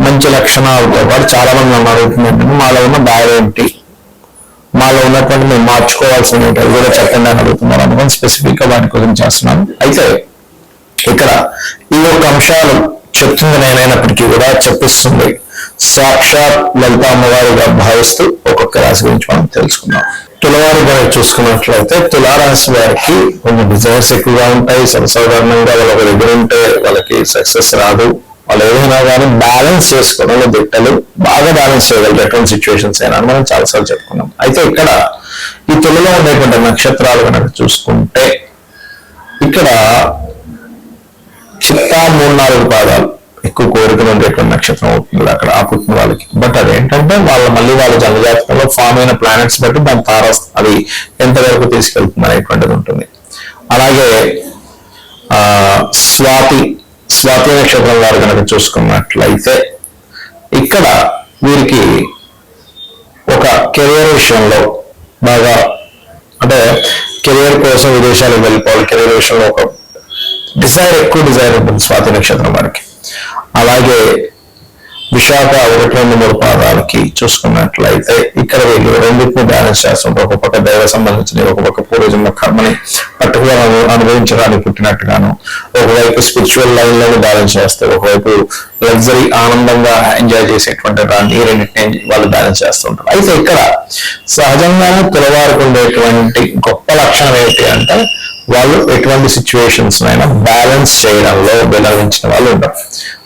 మంచి లక్షణాలతో పాటు చాలా మంది నన్ను అడుగుతున్నారు మాలో ఉన్న బాధ ఏంటి? మాలో ఉన్నటువంటి మేము మార్చుకోవాల్సిన ఏంటి? కూడా చెప్పండి అని అడుగుతున్నారు. అందుకని స్పెసిఫిక్గా వాటి గురించి చేస్తున్నాను. అయితే ఇక్కడ ఈ యొక్క అంశాలు చెప్తుంది నేనైనప్పటికీ కూడా చెప్పిస్తుంది. సాక్షాత్ లలిత అమ్మవారిగా భావిస్తూ ఒక్కొక్క రాశి గురించి మనం తెలుసుకుందాం. తులవారి గారు చూసుకున్నట్లయితే తులారాశి వారికి కొన్ని డిజైన్స్ ఎక్కువగా ఉంటాయి. సర్వసాధారణంగా వాళ్ళ దగ్గర ఉంటే వాళ్ళకి సక్సెస్ రాదు. వాళ్ళు ఏదైనా కానీ బ్యాలెన్స్ చేసుకోవడంలో దిట్టలు బాగా బ్యాలెన్స్ చేయగలరు ఎటువంటి సిచ్యువేషన్స్ అయినా అని మనం చాలాసార్లు చెప్పుకున్నాం. అయితే ఇక్కడ ఈ తొలిలో ఉండేటువంటి నక్షత్రాలు కనుక చూసుకుంటే ఇక్కడ చిత్తా మూడు నాలుగు పాదాలు ఎక్కువ కోరికలు ఉండేటువంటి నక్షత్రం అవుతుంది అక్కడ ఆ పుట్టిన వాళ్ళకి. బట్ అదేంటంటే వాళ్ళ మళ్ళీ వాళ్ళ జనజాతకంలో ఫామ్ అయిన ప్లానెట్స్ బట్టి దాని తార అది ఎంతవరకు తీసుకెళ్తుంది అనేటువంటిది ఉంటుంది. అలాగే ఆ స్వాతి స్వాతి నక్షత్రం వారు కనుక చూసుకున్నట్లయితే ఇక్కడ వీరికి ఒక కెరియర్ విషయంలో బాగా అంటే కెరియర్ కోసం విదేశాలకు వెళ్ళిపోవాలి. కెరియర్ విషయంలో ఒక డిజైర్ ఎక్కువ డిజైర్ ఉంటుంది స్వాతి నక్షత్రం వారికి. అలాగే విశాఖ ఒకటి రెండు మూడు పాదాలకి చూసుకున్నట్లయితే ఇక్కడ వీళ్ళు రెండింటిని బ్యాలెన్స్ చేస్తుంటారు ఒక పక్క దైవ సంబంధించిన ఒక పక్క పూర్వజన్మ కర్మని పర్టికులర్ అనుభవించడానికి పుట్టినట్టుగాను ఒకవైపు స్పిరిచువల్ లైన్లో బ్యాలెన్స్ చేస్తారు ఒకవైపు లగ్జరీ ఆనందంగా ఎంజాయ్ చేసేటువంటి దాన్ని ఈ రెండింటిని వాళ్ళు బ్యాలెన్స్ చేస్తుంటారు అయితే ఇక్కడ సహజంగానే తులవారికి ఉండేటువంటి గొప్ప లక్షణం ఏంటి అంటే వాళ్ళు ఎటువంటి సిచ్యువేషన్స్ అయినా బ్యాలెన్స్ చేయడంలో బెలవించిన వాళ్ళు ఉంటారు.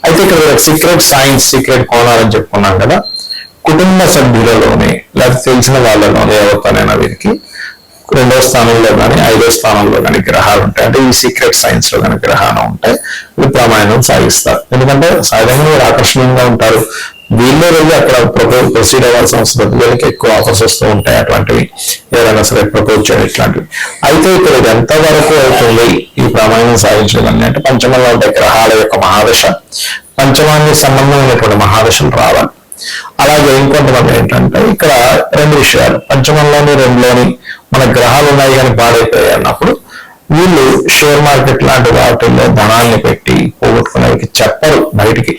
అయితే ఇక్కడ సీక్రెట్ సైన్స్ సీక్రెట్ కోణాలని చెప్పుకున్నాం కదా. కుటుంబ సభ్యులలోనే లేకపోతే తెలిసిన వాళ్ళలోనే ఎవరితోనైనా వీరికి రెండో స్థానంలో కానీ ఐదో స్థానంలో కానీ గ్రహాలు ఉంటాయి. అంటే ఈ సీక్రెట్ సైన్స్లో కానీ గ్రహాలు ఉంటాయి. వీళ్ళు ప్రమాణం సాగిస్తారు ఎందుకంటే సహజంగా వీళ్ళు ఆకర్షణీయంగా ఉంటారు. వీళ్ళే వెళ్ళి అక్కడ ప్రపోజ్ ప్రొసీడ్ అవ్వాల్సిన అవసరం వీళ్ళకి ఎక్కువ ఆఫర్స్ వస్తూ ఉంటాయి అటువంటివి ఏదైనా సరే ప్రపోజ్ చేయడం ఇట్లాంటివి. అయితే ఇక్కడ ఇది ఎంతవరకు అవుతుంది? ఈ ప్రమాణం సాధించడం అంటే పంచమంలో ఉండే గ్రహాల యొక్క మహాదశ. పంచమానికి సంబంధమైనటువంటి మహాదశలు రావాలి. అలాగే ఇంకొంతమంది ఏంటంటే ఇక్కడ రెండు విషయాలు. పంచమంలోని రెండులోని మన గ్రహాలు ఉన్నాయి కానీ పాడైపోయాయి అన్నప్పుడు వీళ్ళు షేర్ మార్కెట్ లాంటి వాటిల్లో ధనాల్ని పెట్టి పోగొట్టుకునేవి చెప్పరు బయటికి.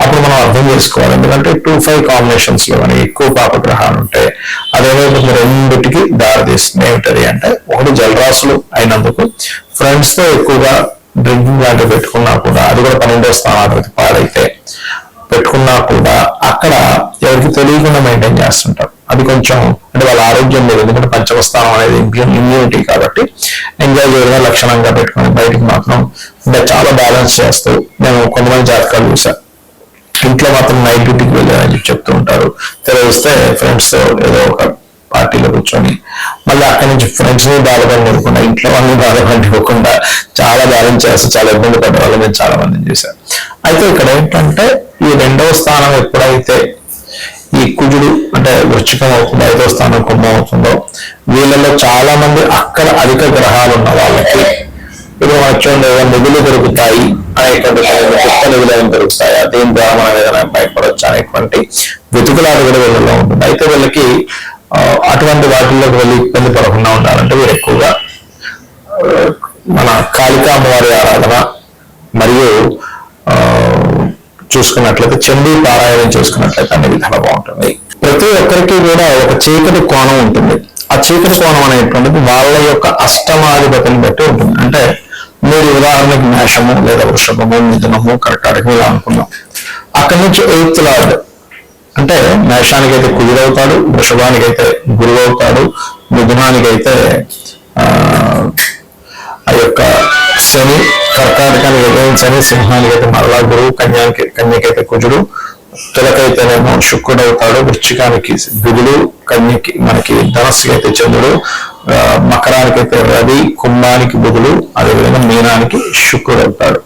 అప్పుడు మనం అర్థం చేసుకోవాలి. ఎందుకంటే టూ ఫైవ్ కాంబినేషన్స్లో కానీ ఎక్కువ పాపగ్రహాలు ఉంటాయి అదేవిధంగా రెండింటికి దారితీస్తుంది. ఏమిటది అంటే ఒకటి జలరాశులు అయినందుకు ఫ్రెండ్స్తో ఎక్కువగా డ్రింకింగ్ లాంటివి పెట్టుకున్నా కూడా అది కూడా పన్నెండో స్థానాధిపతి పాడైతే పెట్టుకున్నా కూడా అక్కడ ఎవరికి తెలియకుండా మెయింటైన్ చేస్తుంటారు. అది కొంచెం అంటే వాళ్ళ ఆరోగ్యం లేదు. ఎందుకంటే పంచమస్థానం అనేది ఇమ్యూనిటీ కాబట్టి ఎంజాయ్ చేయడం లక్షణంగా పెట్టుకుని బయటికి మాత్రం ఇంకా చాలా బ్యాలెన్స్ చేస్తూ నేను కొంతమంది జాతకాలు చూసాను ఇంట్లో మాత్రం నైట్ డ్యూటీకి వెళ్ళారని చెప్పి చెప్తూ ఉంటారు. తెలిస్తే ఫ్రెండ్స్ ఏదో ఒక పార్టీలో కూర్చొని మళ్ళీ అక్కడి నుంచి ఫ్రెండ్స్ని బాధపడకుండా ఇంట్లో వాళ్ళని బాధపడిపోకుండా చాలా బ్యాలెన్స్ చేస్తే చాలా ఇబ్బంది పడ్డ వాళ్ళు నేను చాలా మందిని చూశాను అయితే ఇక్కడ ఏంటంటే ఈ రెండవ స్థానం ఎప్పుడైతే ఈ కుజుడు అంటే వృచ్చికం అవుతుందో ఐదో స్థానం కుంభం అవుతుందో వీళ్ళలో చాలా మంది అక్కడ అధిక గ్రహాలు ఉన్న వాళ్ళకి ఇప్పుడు మనకు చూడండి ఏదైనా నిధులు దొరుకుతాయి అనేటువంటి కొన్ని కొత్త నిధులు ఏమైనా దొరుకుతాయి. దీని ద్వారా మనం ఏదైనా బయటపడవచ్చు అనేటువంటి వెతుకులాట కూడా వీళ్ళలో ఉంటుంది. అయితే వీళ్ళకి అటువంటి వాటిల్లోకి వెళ్ళి ఇబ్బంది పడకుండా ఉండాలంటే వీరు ఎక్కువగా మన కాళికా అమ్మవారి ఆరాధన మరియు చూసుకున్నట్లయితే చండీ పారాయణం చేసుకున్నట్లయితే అన్ని విధాలు బాగుంటుంది. ప్రతి ఒక్కరికి కూడా ఒక చీకటి కోణం ఉంటుంది. ఆ చీకటి కోణం అనేటువంటిది వాళ్ళ యొక్క అష్టమాధిపతిని బట్టి ఉంటుంది. అంటే మీరు ఉదాహరణకి మేషము లేదా వృషభము మిథునము కర్కాటకం ఇలా అనుకున్నాం అక్కడి నుంచి ఎయిత్ లార్డ్. అంటే మేషానికైతే కుదురవుతాడు వృషభానికైతే గురువు అవుతాడు మిథునానికి అయితే ఆ యొక్క శని కర్కాటకాన్ని అయితే శని సింహానికి అయితే మరలా గురువు కన్యానికి కన్యకైతే కుజుడు తులకైతేనేమో శుక్రుడు అవుతాడు వృశ్చికానికి బుధుడు కన్యకి మనకి ధనస్సుకి అయితే చంద్రుడు మకరానికి అయితే రవి కుంభానికి బుధుడు అదేవిధంగా మీనానికి శుక్రుడు అవుతాడు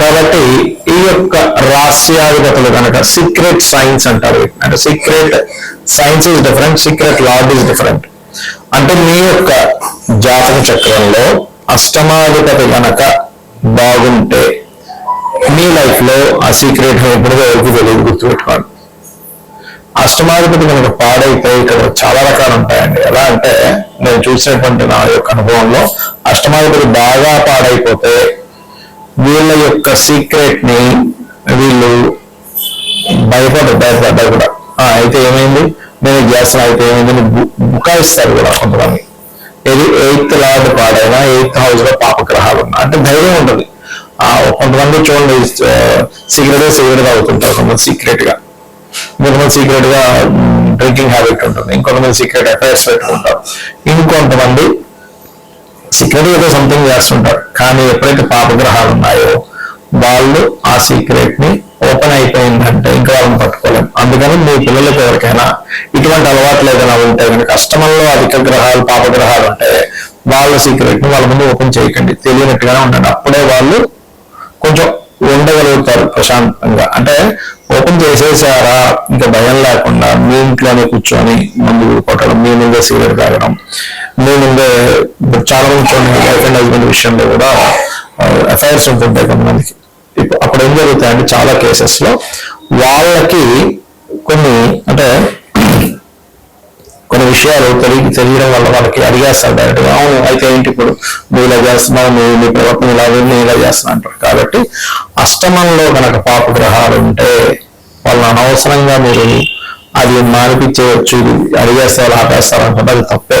కాబట్టి ఈ యొక్క రహస్యాధిపతులు కనుక సీక్రెట్ సైన్స్ అంటారు అంటే secret science is different secret lord is different అంటే మీ యొక్క జాతక చక్రంలో అష్టమాధిపతి కనుక బాగుంటే మీ లైఫ్లో ఆ సీక్రెట్ ఎప్పుడుగా ఎవరికి తెలియదు గుర్తుపెట్టుకోండి. అష్టమాధిపతి కనుక పాడైతే ఇక్కడ చాలా రకాలు ఉంటాయండి. ఎలా అంటే నేను చూసినటువంటి నా యొక్క అనుభవంలో అష్టమాధిపతి బాగా పాడైపోతే వీళ్ళ యొక్క సీక్రెట్ని వీళ్ళు భయపడరు భయపడ్డా కూడా. అయితే ఏమైంది? నేను ఇది అయితే ఏమైంది? అని బు- బుకాయిస్తారు కూడా కొంతమంది. ఏది ఎయిత్ లార్డ్ పాడైనా ఎయిత్ హౌస్లో పాపగ్రహాలు ఉన్నా అంటే ధైర్యం ఉంటుంది. ఆ కొంతమంది చూడండి సిగరెట్ సిగరెట్ అవుతుంటారు. కొంతమంది సీక్రెట్గా. ఇంకొంతమంది సీక్రెట్గా డ్రింకింగ్ హ్యాబిట్ ఉంటుంది. ఇంకొంతమంది సీక్రెట్ అఫైర్స్ పెట్టుకుంటారు. ఇంకొంతమంది సీక్రెట్ ఏదో సంథింగ్ చేస్తుంటారు. కానీ ఎప్పుడైతే పాపగ్రహాలు ఉన్నాయో వాళ్ళు ఆ సీక్రెట్ని ఓపెన్ అయిపోయిందంటే ఇంకా వాళ్ళని పట్టుకోలేం. అందుకని మీ పిల్లలకి ఎవరికైనా ఇటువంటి అలవాట్లు ఏదైనా ఉంటే కనుక అష్టమంలో అధిక గ్రహాలు పాపగ్రహాలు ఉంటే వాళ్ళ సీక్రెట్ని వాళ్ళ ముందు ఓపెన్ చేయకండి. తెలియనట్టుగానే ఉండండి. అప్పుడే వాళ్ళు కొంచెం ఉండగలుగుతారు ప్రశాంతంగా. అంటే ఓపెన్ చేసేసారా? ఇంకా భయం లేకుండా మీ ఇంట్లోనే కూర్చొని మందు కొట్టడం మీ ముందే సిగరెట్ తాగడం మీ ముందే చాలా మంది చూడండి వైఫ్ అండ్ హస్బెండ్ విషయంలో కూడా అఫైర్స్ ఉంటుంటాయి కొంతమందికి. అప్పుడు ఏం జరుగుతాయంటే చాలా కేసెస్లో వాళ్ళకి కొన్ని అంటే కొన్ని విషయాలు తెలియ తెలియడం వల్ల వాళ్ళకి అడిగేస్తారు డైరెక్ట్గా అవును అయితే ఏంటి ఇప్పుడు? నువ్వు ఇలా చేస్తున్నావు నువ్వు నీ ప్రవర్తన ఇలా నేను ఇలా చేస్తున్నా అంటారు. కాబట్టి అష్టమంలో కనుక పాప గ్రహాలు ఉంటే వాళ్ళని అనవసరంగా మీరు అది మానిపించేయచ్చు అడిగేస్తారు ఆపేస్తారు అంటే అది తప్పే.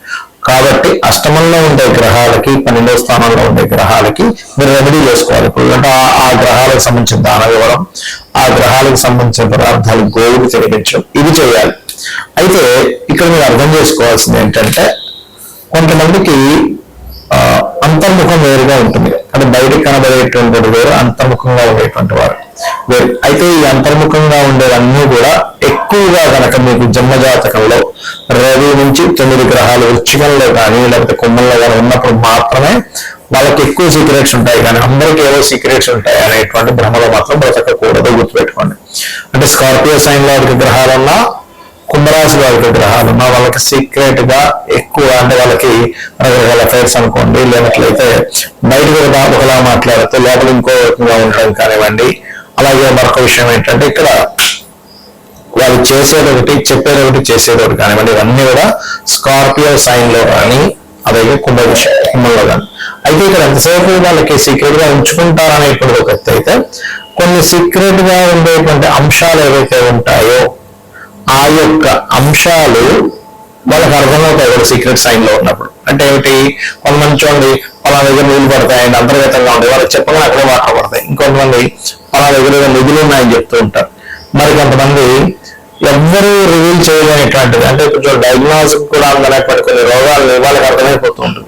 కాబట్టి అష్టమంలో ఉండే గ్రహాలకి పన్నెండవ స్థానంలో ఉండే గ్రహాలకి మీరు రెమెడీ చేసుకోవాలి. ఇప్పుడు అంటే ఆ- గ్రహాలకు సంబంధించిన దానం ఇవ్వడం ఆ గ్రహాలకు సంబంధించిన పదార్థాలు గోవులు తినిపించడం ఇది చేయాలి. అయితే ఇక్కడ మీరు అర్థం చేసుకోవాల్సింది ఏంటంటే కొంతమందికి అంతర్ముఖం వేరుగా ఉంటుంది. అంటే బయటకు కనబడేటువంటి వేరు అంతర్ముఖంగా ఉండేటువంటి వారు. వేరు. అయితే ఈ అంతర్ముఖంగా ఉండేవన్నీ కూడా ఎక్కువగా కనుక మీకు జన్మజాతకంలో రవి నుంచి తొమ్మిది గ్రహాలు వృచ్చికంలో కానీ లేకపోతే కుంభంలో కానీ ఉన్నప్పుడు మాత్రమే వాళ్ళకి ఎక్కువ సీక్రెట్స్ ఉంటాయి. కానీ అందరికీ ఏవో సీక్రెట్స్ ఉంటాయి అనేటువంటి భ్రమలో మాత్రం బ్రతకకూడదు గుర్తుపెట్టుకోండి. అంటే స్కార్పియో సైన్లో గ్రహాలన్నా కుంభరాశి వారికి గ్రహాలు ఉన్న వాళ్ళకి సీక్రెట్గా ఎక్కువ అంటే వాళ్ళకి రకరకాల అఫైర్స్ అనుకోండి లేనట్లయితే బయటకు కూడా ఒకలా మాట్లాడితే లోపల ఇంకో రకంగా ఉండడం కానివ్వండి. అలాగే మరొక విషయం ఏంటంటే ఇక్కడ వాళ్ళు చేసేది ఒకటి చెప్పేది ఒకటి చేసేది ఒకటి కానివ్వండి. ఇవన్నీ కూడా స్కార్పియో సైన్లో కానీ అలాగే కుంభ కుంభంలో కానీ. అయితే ఇక్కడ ఎంతసేపు వాళ్ళకి సీక్రెట్గా ఉంచుకుంటారనేటువంటి ఒక అయితే కొన్ని సీక్రెట్గా ఉండేటువంటి అంశాలు ఏవైతే ఉంటాయో ఆ యొక్క అంశాలు వాళ్ళకి అర్థమవుతాయి కూడా సీక్రెట్ సైన్లో ఉన్నప్పుడు. అంటే ఏమిటి? కొంతమంది చూడండి పలా దగ్గర నీళ్ళు పడతాయండి అంతర్గతంగా ఉంటాయి. వాళ్ళకి చెప్పగానే అక్కడే వాటర్ పడతాయి. ఇంకొంతమంది పలా దగ్గర నిధులు ఉన్నాయని చెప్తూ ఉంటారు. మరి కొంతమంది ఎవ్వరూ రివీల్ చేయలేనిటువంటిది. అంటే కొంచెం డయాగ్నోస్ కూడా అందనటువంటి కొన్ని రోగాలు వాళ్ళకి అర్థమైపోతూ ఉంటుంది.